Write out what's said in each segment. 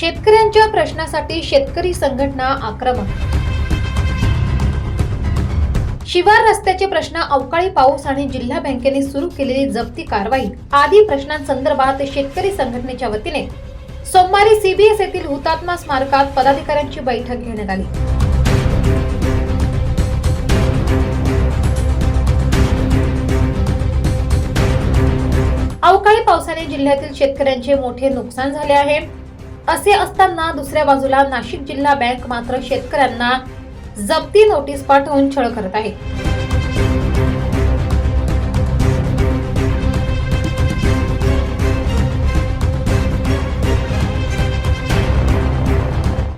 शेतकऱ्यांच्या प्रश्नासाठी शेतकरी संघटना आक्रमक. शिवार रस्त्याचे प्रश्न अवकाळी पाऊस आणि जिल्हा बँकेने सुरू केलेली जप्ती कारवाई. आदी प्रश्नांसंदर्भात शेतकरी संघटनेच्या वतीने सोमवारी सीबीएस येथील हुतात्मा स्मारकात पदाधिकाऱ्यांची बैठक घेण्यात आली. अवकाळी पावसाने जिल्ह्यातील शेतकऱ्यांचे मोठे नुकसान झाले आहे. असे असताना दुसऱ्या बाजूला नाशिक जिल्हा बँक मात्र शेतकऱ्यांना जप्ती नोटीस पाठवून छळ करत आहे.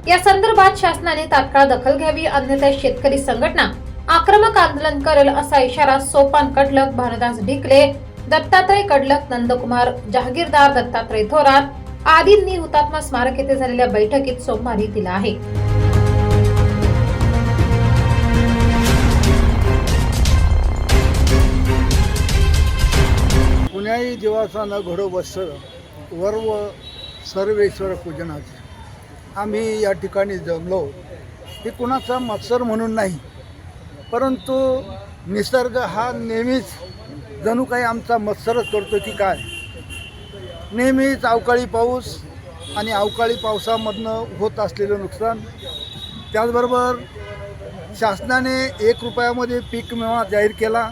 या संदर्भात शासनाने तात्काळ दखल घ्यावी अन्यथा शेतकरी संघटना आक्रमक आंदोलन करेल असा इशारा सोपान कडलक भानुदास ढिकले दत्तात्रय कडलक नंदकुमार जहागीरदार दत्तात्रय थोरात आदींनी हुतात्मा स्मारक येथे झालेल्या बैठकीत सोमवारी दिला आहे. पुण्याही देवाचा न घडो बसर वर्व सर्वेश्वर पूजनाचे आम्ही या ठिकाणी जमलो. हे कुणाचा मत्सर म्हणून नाही परंतु निसर्ग हा नेहमीच जणू काही आमचा मत्सरच करतो की काय? नेहमीच अवकाळी पाऊस आणि अवकाळी पावसामधनं होत असलेलं नुकसान. त्याचबरोबर शासनाने एक रुपयामध्ये पीक विमा जाहीर केला.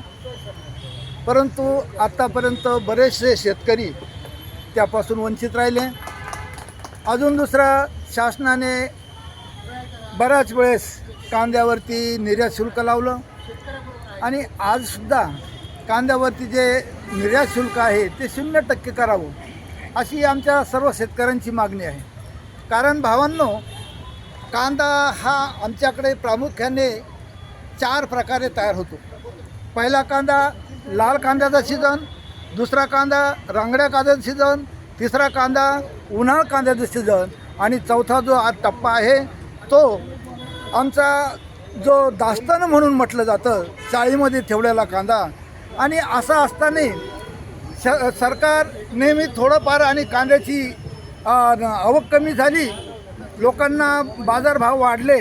परंतु आत्तापर्यंत बरेचसे शेतकरी त्यापासून वंचित राहिले. अजून दुसरा शासनाने बऱ्याच वेळेस कांद्यावरती निर्यात शुल्क लावलं. आणि आजसुद्धा कांद्यावरती जे निर्यात शुल्क आहे ते शून्य टक्के करावं. अशी आमच्या सर्व शेतकऱ्यांची मागणी आहे. कारण भावांनो कांदा हा आमच्याकडे प्रामुख्याने चार प्रकारे तयार होतो. पहिला कांदा लाल कांद्याचा सीझन दुसरा कांदा रांगड्या कांद्याचा सीझन तिसरा कांदा उन्हाळ कांद्याचा सीझन आणि चौथा जो आज टप्पा आहे तो आमचा जो दास्तानं म्हणून म्हटलं जातं चाळीमध्ये ठेवलेला कांदा. आणि असा असताना श सरकार नेहमी थोडंफार आणि कांद्याची आवक कमी झाली लोकांना बाजारभाव वाढले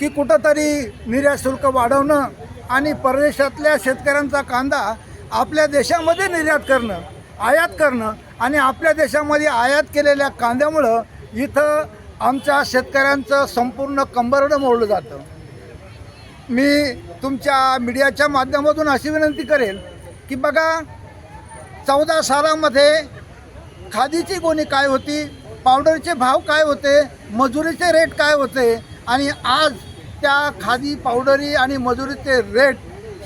की कुठंतरी निर्यात शुल्क वाढवणं आणि परदेशातल्या शेतकऱ्यांचा कांदा आपल्या देशामध्ये निर्यात करणं आयात करणं आणि आपल्या देशामध्ये आयात केलेल्या कांद्यामुळं इथं आमच्या शेतकऱ्यांचं संपूर्ण कंबरडं मोडलं जातं. मी तुमच्या मीडियाच्या माध्यमातून अशी विनंती करेल की बघा चौदा सालामध्ये खादीची गोणी काय होती पावडरचे भाव काय होते मजुरीचे रेट काय होते आणि आज त्या खादी पावडरी आणि मजुरीचे रेट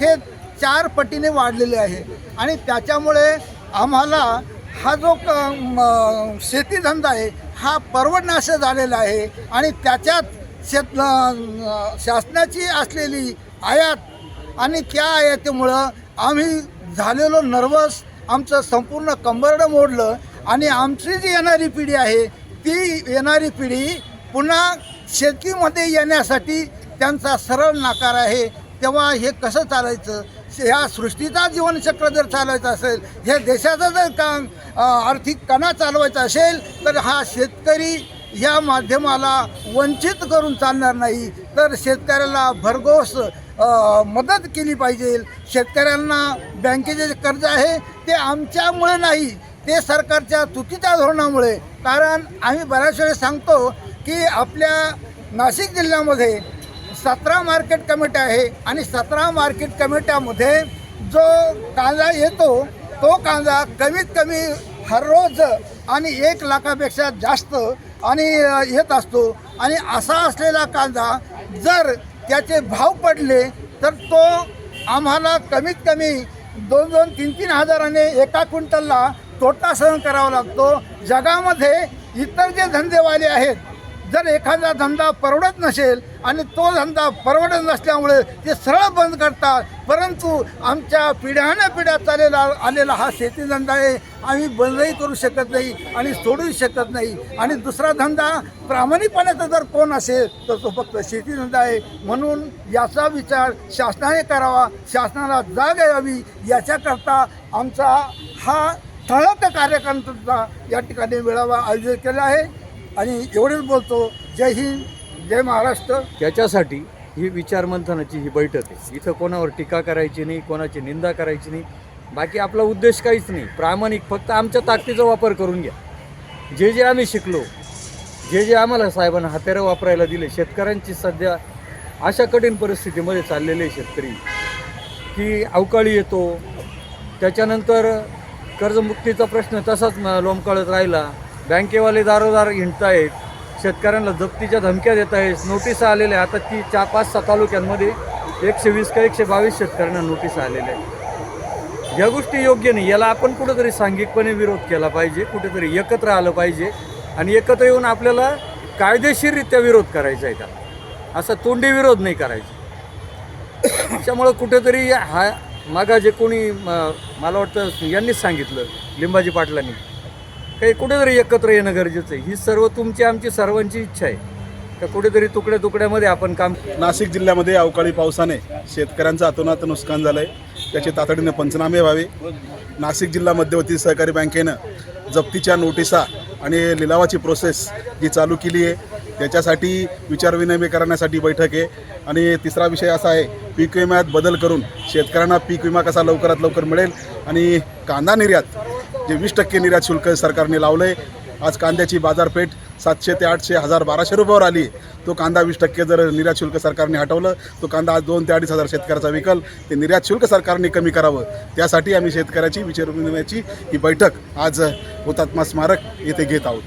हे चार पटीने वाढलेले आहे. आणि त्याच्यामुळे आम्हाला हा जो क म- शेतीधंदा आहे हा परवडण्यास झालेला आहे आणि त्याच्यात शेत शासनाची असलेली आयात आणि त्या आयातीमुळं आम्ही झालेलो नर्वस आमचं संपूर्ण कंबरडं मोडलं आणि आमची जी येणारी पिढी आहे ती येणारी पिढी पुन्हा शेतीमध्ये येण्यासाठी त्यांचा सरळ नाकार आहे. तेव्हा हे कसं चालायचं? ह्या सृष्टीचा जीवनचक्र जर चालवायचं असेल ह्या देशाचा जर का आर्थिक कणा चालवायचा असेल तर हा शेतकरी या माध्यमाला वंचित करून चालणार नाही तर शेतकऱ्याला भरघोस मदत केली पाहिजे. शेतकऱ्यांना बँकेचे जे कर्ज आहे ते आमच्यामुळे नाही ते सरकारच्या चुकीच्या धोरणामुळे. कारण आम्ही बऱ्याच वेळेस सांगतो की आपल्या नाशिक जिल्ह्यामध्ये सतरा मार्केट कमिटी आहे आणि सतरा मार्केट कमिट्यामध्ये जो कांदा येतो तो कांदा कमीत कमी हर रोज आणि एक लाखापेक्षा जास्त आणि येत असतो. आणि असा असलेला कांदा जर त्याचे भाव पडले तर तो आम्हाला कमीत कमी दोन दोन तीन तीन हजाराने एका क्विंटलला तोटा सहन करावा लागतो. जगामध्ये इतर जे धंदेवाले आहेत जर एखादा धंदा परवडत नसेल आणि तो धंदा परवडत नसल्यामुळे ते सरळ बंद करतात परंतु आमच्या पिढ्यानं पिढ्या चालेला आलेला हा शेतीधंदा आहे आम्ही बंदही करू शकत नाही आणि सोडूही शकत नाही. आणि दुसरा धंदा प्रामाणिकपणाचा जर कोण असेल तर तो फक्त शेतीधंदा आहे. म्हणून याचा विचार शासनाने करावा शासनाला जाग यावी. याच्याकरता आमचा हा ठळक कार्यक्रमाचा या ठिकाणी मेळावा आयोजित केला आहे. आणि एवढेच बोलतो जय हिंद जय महाराष्ट्र. त्याच्यासाठी ही विचारमंथनाची ही बैठक आहे. इथं कोणावर टीका करायची नाही कोणाची निंदा करायची नाही. बाकी आपला उद्देश काहीच नाही. प्रामाणिक फक्त आमच्या ताकदीचा वापर करून घ्या. जे जे आम्ही शिकलो जे जे आम्हाला साहेबांना हत्यारं वापरायला दिले शेतकऱ्यांची सध्या अशा कठीण परिस्थितीमध्ये चाललेले शेतकरी की अवकाळी येतो त्याच्यानंतर कर्जमुक्तीचा प्रश्न तसाच म- लोंबकळत राहिला. बँकेवाले दारोदार हिंडतायत शेतकऱ्यांना जप्तीच्या धमक्या देत आहेत नोटीस आलेल्या आता ती चार पाच सहा तालुक्यांमध्ये एकशे वीस का एकशे बावीस शेतकऱ्यांना नोटीस आलेल्या आहेत. या गोष्टी योग्य नाही. याला आपण कुठंतरी सांघिकपणे विरोध केला पाहिजे कुठेतरी एकत्र आलं पाहिजे आणि एकत्र येऊन आपल्याला कायदेशीररित्या विरोध करायचा आहे त्याला असा तोंडी विरोध नाही करायचा. त्याच्यामुळं कुठेतरी हा मागा जे कोणी म- मला वाटतं यांनीच सांगितलं लिंबाजी पाटलांनी. काही कुठेतरी एकत्र येणं गरजेचं आहे. ही सर्व तुमची आमची सर्वांची इच्छा आहे. का कुठेतरी तुकड्या तुकड्यामध्ये आपण काम नाशिक जिल्ह्यामध्ये अवकाळी पावसाने शेतकऱ्यांचं अतोनात नुकसान झालं आहे त्याचे तातडीने पंचनामे व्हावे. नाशिक जिल्हा मध्यवर्ती सहकारी बँकेनं जप्तीच्या नोटिसा आणि लिलावाची प्रोसेस जी चालू केली आहे त्याच्यासाठी विचारविनिमय करण्यासाठी बैठक आहे. आणि तिसरा विषय असा आहे पीक विम्यात बदल करून शेतकऱ्यांना पीक विमा कसा लवकरात लवकर मिळेल आणि कांदा निर्यात जे वीस टक्के निर्यात शुल्क सरकारने लावलं आहे आज कांद्याची बाजारपेठ सातशे ते आठशे हजार बाराशे रुपयावर आली. तो कांदा वीस टक्के जर निर्यात शुल्क सरकारने हटवलं तो कांदा आज दोन ते अडीच हजार शेतकऱ्याचा विकल. ते निर्यात शुल्क सरकारने कमी करावं. त्यासाठी आम्ही शेतकऱ्याची विचारविनिमयाची ही बैठक आज हुतात्मा स्मारक येथे घेत आहोत.